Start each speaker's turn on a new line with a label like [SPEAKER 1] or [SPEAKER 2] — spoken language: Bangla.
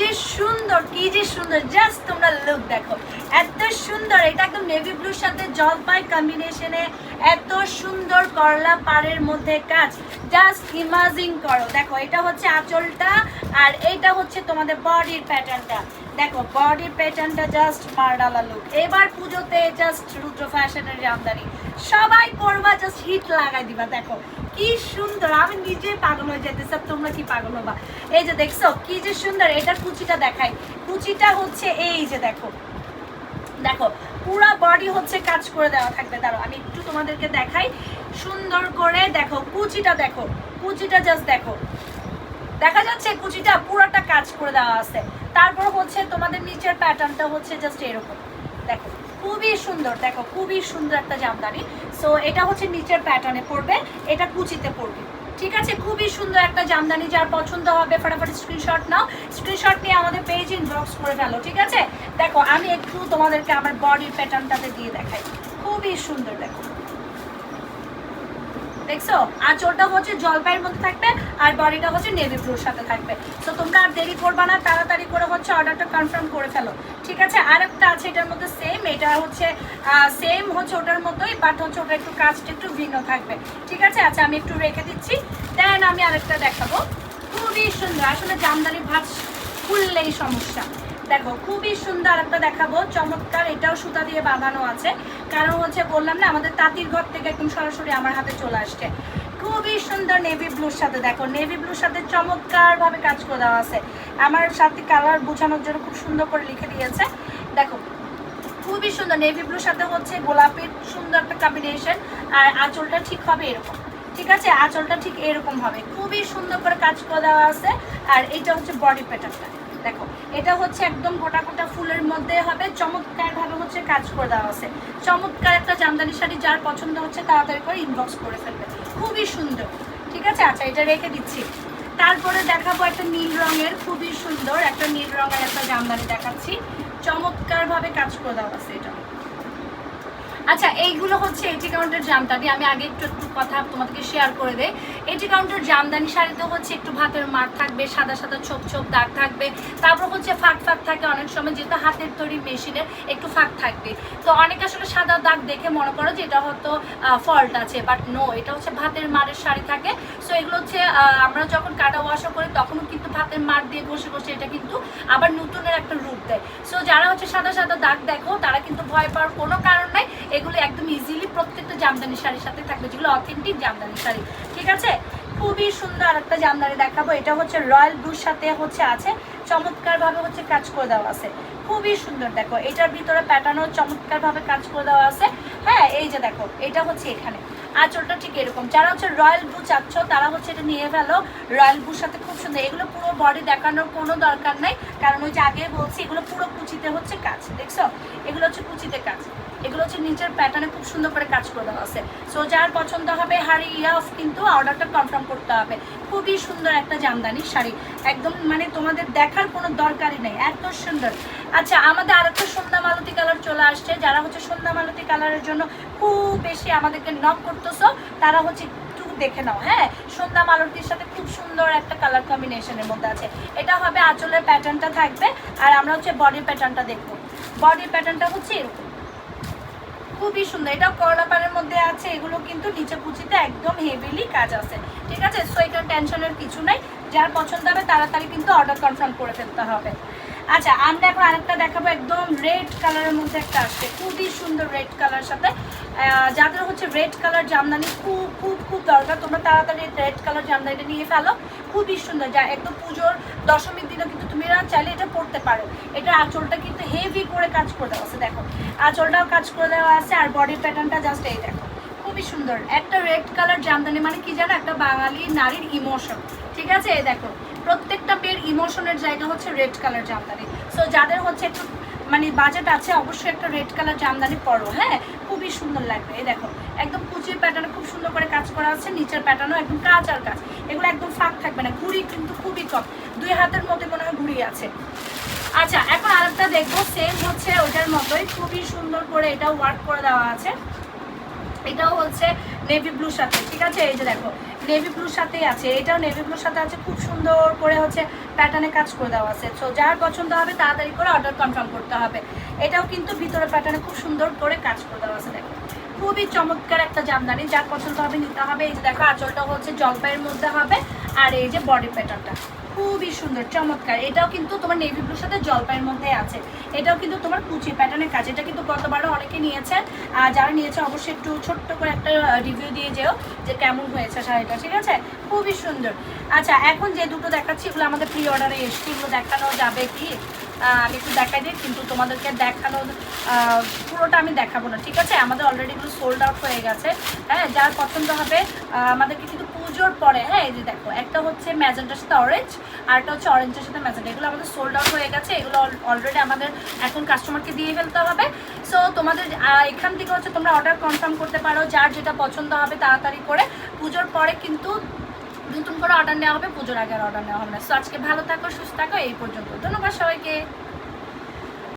[SPEAKER 1] যে সুন্দর, কি যে সুন্দর জাস্ট তোমরা লুক দেখো। এত সুন্দর, এটা একদম নেভি ব্লুর সাথে জলপাই কম্বিনেশনে এত সুন্দর করলা পাড়ের মধ্যে কাজ। জাস্ট ইমাজিং করো। দেখো, এটা হচ্ছে আঁচলটা আর এইটা হচ্ছে তোমাদের বডির প্যাটার্নটা দেখো বডির প্যাটার্নটা জাস্ট মারডালা লুক এবার পুজোতে জাস্ট রুদ্র ফ্যাশনের জামদানি সবাই পরবা জাস্ট হিট লাগাই দিবা, দেখো। কি সুন্দর, আমি নিজে পাগল হয়ে যেতেছি তোমরা কি পাগল হবা? এই যে দেখছ, কি যে সুন্দর, এটার কুচিটা দেখাই। কুচিটা হচ্ছে এই যে দেখো। দেখো, পুরা বডি হচ্ছে কাজ করে দেওয়া থাকবে। দাঁড়ো আমি একটু তোমাদেরকে দেখাই। সুন্দর করে দেখো, কুচিটা দেখো, কুচিটা জাস্ট দেখো। দেখা যাচ্ছে কুচিটা পুরোটা কাজ করে দেওয়া আছে। তারপর হচ্ছে তোমাদের নিচের প্যাটার্নটা হচ্ছে জাস্ট এরকম। দেখো। খুবই সুন্দর, দেখো খুবই সুন্দর একটা জামদানি। সো এটা হচ্ছে নিচের প্যাটার্নে পড়বে, এটা কুচিতে পড়বে। ঠিক আছে? খুবই সুন্দর একটা জামদানি, যার পছন্দ হবে, ফটাফট স্ক্রিনশট নাও। স্ক্রিনশট নিয়ে আমাদের পেজ ইনবক্স করে ফেলো, ঠিক আছে? দেখো, আমি একটু তোমাদেরকে আমার বডির প্যাটার্নটাতে দিয়ে দেখাই। খুবই সুন্দর, দেখো। দেখছ? আঁচলটা হচ্ছে জলপাইয়ের মধ্যে থাকবে, আর বডিটা হচ্ছে নেভি ব্লুর সাথে থাকবে। তো তোমরা আর দেরি করবা না, তাড়াতাড়ি করে হচ্ছে অর্ডারটা কনফার্ম করে ফেলো। ঠিক আছে? আর একটা আছে, এটার মধ্যে সেম এটা হচ্ছে সেম হচ্ছে ওটার মতোই বাট হচ্ছে ওটা একটু কাজটা একটু ভিন্ন থাকবে। ঠিক আছে? আচ্ছা আমি একটু রেখে দিচ্ছি। দেন আমি আরেকটা দেখাবো। খুবই সুন্দর। আসলে জামদানি ভাত খুললেই সমস্যা। দেখো, খুবই সুন্দর একটা দেখাবো। চমৎকার, এটাও সুতা দিয়ে বাঁধানো আছে। কারণ হচ্ছে বললাম না, আমাদের তাঁতির ঘর থেকে একদম সরাসরি আমার হাতে চলে আসছে। খুবই সুন্দর নেভি ব্লুর সাথে দেখো নেভি ব্লুর সাথে চমৎকার ভাবে কাজ করে দেওয়া আছে। আমার সাথে কালার বোঝানোর জন্য খুব সুন্দর করে লিখে দিয়েছে। দেখো, খুবই সুন্দর নেভি ব্লুর সাথে হচ্ছে গোলাপের সুন্দর একটা কম্বিনেশন আর আঁচলটা ঠিক হবে এরকম। ঠিক আছে? আঁচলটা ঠিক এরকম হবে। খুবই সুন্দর করে কাজ করে দেওয়া আছে। আর এটা হচ্ছে বডি প্যাটার্নটা দেখো, এটা হচ্ছে একদম গোটা গোটা ফুলের মধ্যে হবে। চমৎকার ভাবে হচ্ছে কাজ করে দেওয়া আছে। চমৎকার একটা জামদানি শাড়ি যার পছন্দ হচ্ছে তাড়াতাড়ি করে ইনবক্স করে ফেলবে। খুবই সুন্দর। ঠিক আছে? আচ্ছা এটা রেখে দিচ্ছি। তারপরে দেখাবো একটা নীল রঙের, খুবই সুন্দর একটা নীল রঙের একটা জামদানি দেখাচ্ছি। চমৎকার ভাবে কাজ করে দেওয়া আছে এটা। আচ্ছা এইগুলো হচ্ছে এটি কাউন্টের জামদানি। আমি আগে একটু একটু কথা তোমাদেরকে শেয়ার করে দেয় এটি কাউন্টের জামদানি শাড়িতে হচ্ছে একটু ভাতের মার থাকবে, সাদা সাদা ছোপ ছোপ দাগ থাকবে। তারপর হচ্ছে ফাঁক ফাঁক থাকে অনেক সময়, যেহেতু হাতের তৈরি মেশিনের একটু ফাঁক থাকবে। তো অনেক আসলে সাদা দাগ দেখে মনে করো যে এটা হয়তো ফল্ট আছে বাট নো এটা হচ্ছে ভাতের মারের শাড়ি থাকে। সো এগুলো হচ্ছে আমরা যখন কাটা ওয়াশও করি, তখনও কিন্তু ভাতের মার দিয়ে ঘষে ঘষে এটা কিন্তু আবার নতুনের একটা রূপ দেয়। সো যারা হচ্ছে সাদা সাদা দাগ দেখো, তারা কিন্তু ভয় পাওয়ার কোনো কারণ এগুলো একদম ইজিলি প্রত্যেকটা জামদানি শাড়ির সাথে থাকবে, যেগুলো অথেন্টিক জামদানি শাড়ি। ঠিক আছে? খুবই সুন্দর একটা জামদানি দেখাবো। এটা হচ্ছে রয়্যাল ব্লুর সাথে হচ্ছে আছে চমৎকার ভাবে হচ্ছে কাজ করে দেওয়া আছে। খুবই সুন্দর, দেখো। এটার ভিতরে প্যাটার্নও চমৎকার ভাবে কাজ করে দেওয়া আছে। হ্যাঁ এই যে দেখো, এটা হচ্ছে এখানে। আঁচলটা ঠিক এরকম। যারা হচ্ছে রয়্যাল ব্লু চাচ্ছ, তারা হচ্ছে এটা নিয়ে ফেলো। রয়্যাল ব্লুর সাথে খুব সুন্দর। এগুলো পুরো বডি দেখানোর কোনো দরকার নাই। কারণ ওই যে আগে বলছি, এগুলো পুরো কুচিতে হচ্ছে কাজ। দেখছ? এগুলো হচ্ছে কুচিতে কাজ। এগুলো হচ্ছে নিচের প্যাটার্নে খুব সুন্দর করে কাজ করে দেওয়া আছে। সো যার পছন্দ হবে হাড়ি ইয়াফ কিন্তু অর্ডারটা কনফার্ম করতে হবে। খুবই সুন্দর একটা জামদানি শাড়ি। একদম মানে তোমাদের দেখার কোনো দরকারই নেই। এত সুন্দর। আচ্ছা আমাদের আরেকটা সন্ধ্যা মালতী কালার চলে আসছে। যারা হচ্ছে সন্ধ্যা মালতী কালারের জন্য খুব বেশি আমাদেরকে নক করতেছো, তারা হচ্ছে একটু দেখে নাও হ্যাঁ? সন্ধ্যা মালতীর সাথে খুব সুন্দর একটা কালার কম্বিনেশনের মধ্যে আছে। এটা হবে আঁচলের প্যাটার্নটা থাকবে। আর আমরা হচ্ছে বডির প্যাটার্নটা দেখব। বডির প্যাটার্নটা হচ্ছে এরকম। খুবই সুন্দর। এটা করলা মধ্যে আছে, এগুলো কিন্তু নিচে কুচিতে একদম হেভিলি কাজ আছে। ঠিক আছে? সো এটা টেনশনের কিছু নাই। যার পছন্দ হবে, তাড়াতাড়ি কিন্তু অর্ডার কনফার্ম করে ফেলতে হবে। আচ্ছা আমরা এখন আরেকটা দেখাবো একদম রেড কালারের মধ্যে একটা আসছে। খুবই সুন্দর রেড কালার সাথে। যাদের হচ্ছে রেড কালার জামদানি, খুব খুব দরকার, তোমরা তাড়াতাড়ি রেড কালার জামদানিটা নিয়ে ফেলো। খুবই সুন্দর, যা একদম পুজোর দশমীর দিনও কিন্তু তুমি চাইলে এটা পড়তে পারো। এটা আঁচলটা কিন্তু হেভি করে কাজ করে দেওয়া আছে, দেখো। আঁচলটাও কাজ করে দেওয়া আছে, আর বডি প্যাটার্নটা জাস্ট এই দেখো। খুবই সুন্দর। একটা রেড কালার জামদানি মানে কি জানো? একটা বাঙালি নারীর ইমোশন ঠিক আছে? এই দেখো, প্রত্যেকটা মেয়ের ইমোশনের জায়গা হচ্ছে রেড কালার জামদানি। সো যাদের হচ্ছে একটু মানে বাজেট আছে, অবশ্যই একটা রেড কালার জামদানি পরো হ্যাঁ? খুবই সুন্দর লাগবে, এই দেখো। একদম কুচির প্যাটার্ন খুব সুন্দর করে কাজ করা আছে, নিচের প্যাটার্নও একদম কাজ আর কাজ এগুলো একদম ফাঁক থাকবে না, ঘুড়ি কিন্তু খুবই কম দুই হাতের মধ্যে মনে হয় ঘুড়ি আছে। আচ্ছা এখন আরেকটা দেখব সেম হচ্ছে ওটার মতোই, খুবই সুন্দর করে এটা ওয়ার্ক করে দেওয়া আছে। এটাও হচ্ছে নেভি ব্লুর সাথে, ঠিক আছে? এই যে দেখো নেভি ব্লুর সাথেই আছে। এটাও নেভি ব্লুর সাথে আছে, খুব সুন্দর করে হচ্ছে প্যাটার্নে কাজ করে দেওয়া আছে। সো যার পছন্দ হবে, তাড়াতাড়ি করে অর্ডার কনফার্ম করতে হবে। এটাও কিন্তু ভিতরে প্যাটার্নে খুব সুন্দর করে কাজ করে দেওয়া আছে, দেখো। খুবই চমৎকার একটা জামদানি, যার পছন্দ হবে, নিতে হবে। এই যে দেখো, আঁচলটা হচ্ছে জলপাইয়ের মধ্যে হবে, আর এই যে বডি প্যাটার্নটা খুবই সুন্দর, চমৎকার। এটাও কিন্তু তোমার নেভি ব্লুর সাথে জলপাইয়ের মধ্যে আছে। এটাও কিন্তু তোমার কুচি প্যাটার্নের কাজ। এটা কিন্তু গতবারও অনেকে নিয়েছে। আর যারা নিয়েছে, অবশ্যই একটু ছোট্ট করে একটা রিভিউ দিয়ে যেও যে কেমন হয়েছে শাড়িটা, ঠিক আছে? খুবই সুন্দর। আচ্ছা এখন যে দুটো দেখাচ্ছি, এগুলো আমাদের প্রি অর্ডারে এসছে। এগুলো দেখানো যাবে কি? আমি একটু দেখাই দিই, কিন্তু তোমাদেরকে দেখানো পুরোটা আমি দেখাবো না, ঠিক আছে? আমাদের অলরেডি এগুলো সোল্ড আউট হয়ে গেছে। হ্যাঁ যার পছন্দ হবে আমাদেরকে কিন্তু পুজোর পরে হ্যাঁ এই যে দেখো, একটা হচ্ছে ম্যাজেন্টার সাথে অরেঞ্জ আর একটা হচ্ছে অরেঞ্জের সাথে ম্যাজেন্টা এগুলো আমাদের সোল্ড আউট হয়ে গেছে, এগুলো অলরেডি আমাদের এখন কাস্টমারকে দিয়ে ফেলতে হবে। সো তোমাদের এখান থেকে হচ্ছে তোমরা অর্ডার কনফার্ম করতে পারো যার যেটা পছন্দ হবে তাড়াতাড়ি করে। পুজোর পরে কিন্তু নতুন করে অর্ডার নেওয়া হবে, পুজোর আগে অর্ডার নেওয়া হবে না। সো আজকে ভালো থাকো, সুস্থ থাকো, এই পর্যন্ত। ধন্যবাদ সবাইকে।